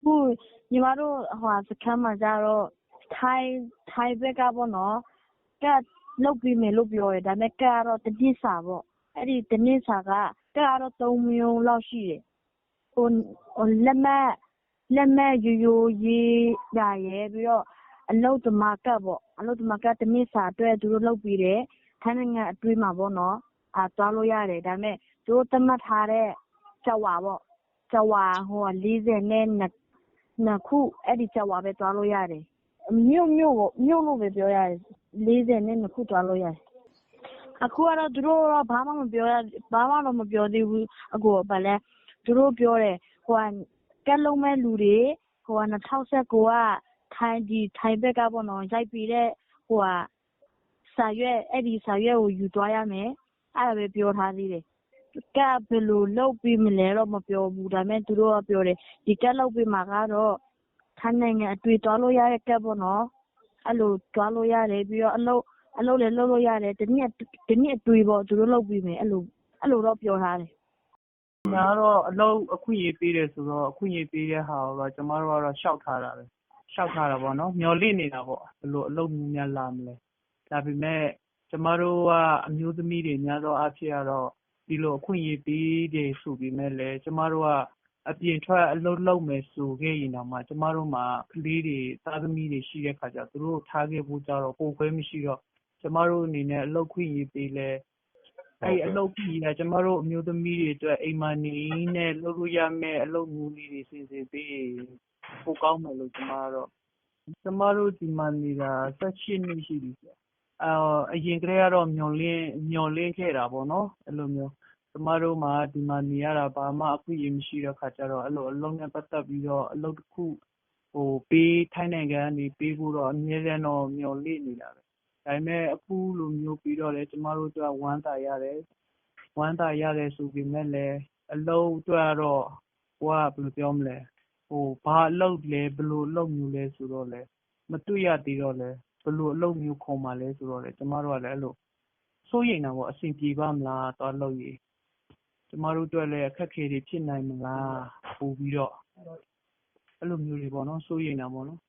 အခုညီမတို့ စခန်းမှာကျတော့ ထိုင်းဘက်ကပေါ့နော် ကဒ်လုပ်ပေးမယ်လို့ ပြောတယ်။ဒါပေမဲ့ကဒ်ကတော့တစ်နှစ်စာပေါ့။အဲ့ဒီတစ်နှစ်စာက ကဒ်ကတော့ သုံးမျိုးလောက်ရှိတယ်။လက်မှတ်လက်မှတ်ရိုးရိုးရေးတာရယ် ပြီးတော့ အလုပ်သမားကဒ်ပေါ့။အလုပ်သမားကဒ်တစ်နှစ်စာအတွက် သူတို့လုပ်ပေးတယ်။ထိုင်းနိုင်ငံအတွင်းမှာပေါ့နော် သွားလို့ရတယ်။ဒါပေမဲ့သူတို့သတ်မှတ်ထားတဲ့ဂျာဝါပေါ့။ဂျာဝါ ၄၂ ခု အဲ့ဒီဂျာဝါပဲ သွားလို့ရတယ်။မြို့လို့ပဲ ပြောရတယ်။၄၂ ခု သွားလို့ရတယ်။အခုကတော့ သူတို့ဘာမှမပြောသေးဘူး။သူတို့ပြောတယ်ကဒ်လုပ်မယ့်လူတွေ ၂၀၁၉ က ထိုင်းဘက်ကပေါ့နော်ရိုက်ပေးတဲ့စာရွက်အဲ့ဒီစာရွက်ကို ယူသွားရမယ်။အဲ့ဒါပဲ ပြောထားသေးတယ်။ ကဒ်ဘယ်လိုလုပ်ပေးမလဲတော့ မပြောဘူး။ဒါပေမဲ့ သူတို့ကပြောတယ် ဒီကဒ်လုပ်ပေးမှာကတော့ ထိုင်းနိုင်ငံအတွင်း သွားလို့ရတဲ့ ကဒ်ပေါ့နော်။အဲ့လိုသွားလို့ရတယ် ပြီးတော့ အလုပ်လည်း လုပ်လို့ရတယ်။တစ်နှစ်အတွင်းပေါ့ သူတို့လုပ်ပေးမယ် အဲ့လိုတော့ ပြောထားတယ်။အများကတော့အလုပ်အခွင့်အရေးပေးတယ်ဆိုတော့ အခွင့်အရေးပေးတဲ့ဟာကိုတော့ ကျမတို့ကတော့ လျှောက်ထားတာပဲ။လျှောက်ထားတာပေါ့နော်။မျှော်လင့်နေတာပေါ့ ဘယ်လိုအလုပ်မျိုးများလာမလဲ။ဒါပေမဲ့ ကျမတို့က အမျိုးသမီးတွေ များသောအားဖြင့်ကတော့ ဒီလိုအခွင့်အရေးပေးတယ်ဆိုပေမဲ့လည်း ကျမတို့က အပြင်ထွက်အလုပ်လုပ်မယ်ဆိုခဲ့ရင်တောင်မှ ကျမတို့မှာ ကလေးတွေ သားသမီးတွေ ရှိတဲ့အခါကျတော့ သူတို့ကို ထားခဲ့ဖို့ကျတော့ ကိုယ်ခွဲမရှိတော့ ကျမတို့အနေနဲ့ အလုပ်အခွင့်အရေးပေးလည်း အဲဒီအလုပ်အခွင့်အရေးက ကျမတို့ အမျိုးသမီးတွေအတွက် အိမ်မှာနေရင်းနဲ့ လုပ်လို့ရမယ့် အလုပ်မျိုးလေးတွေ စီစဉ်ပေးရင် ပိုကောင်းမယ်လို့ ကျမကတော့။ကျမတို့ ဒီမှာနေတာ ၁၈ နှစ်ရှိပြီ။ အရင်ကတည်းကတော့ မျှော်လင့်ခဲ့တာပေါ့နော်။အဲလိုမျိုး ကျမတို့မှာ ဒီမှာနေရတာ ဘာမှအခွင့်အရေးမရှိတဲ့အခါကျတော့ အဲလို အလုပ်နဲ့ပတ်သက်ပြီးတော့ အလုပ်တခု ထိုင်းနိုင်ငံကနေ ပေးဖို့တော့ အမြဲတမ်းတော့ မျှော်လင့်နေတာပဲ။ဒါပေမဲ့ အခုလိုမျိုးပေးတော့လည်း ကျမတို့အတွက် ဝမ်းသာရတယ်။ဝမ်းသာရတယ်ဆိုပေမဲ့လည်း အလုပ်အတွက်ကတော့ ကိုယ်က ဘယ်လိုပြောမလဲ ဘာအလုပ်လဲ ဘယ်လိုအလုပ်မျိုးလဲဆိုတော့လည်း မတွေ့ရသေးတော့လည်း ဘယ်လိုအလုပ်မျိုးခေါ်မှာလဲဆိုတော့လည်းကျမတို့ကလည်းအဲလိုစိုးရိမ်တာပေါ့အဆင်ပြေပါ့မလားသွားလုပ်ရင်။ကျမတို့အတွက်လည်းအခက်အခဲတွေဖြစ်နိုင်မလားပိုပြီးတော့အဲလိုမျိုးတွေပေါ့နော်စိုးရိမ်တာပေါ့နော်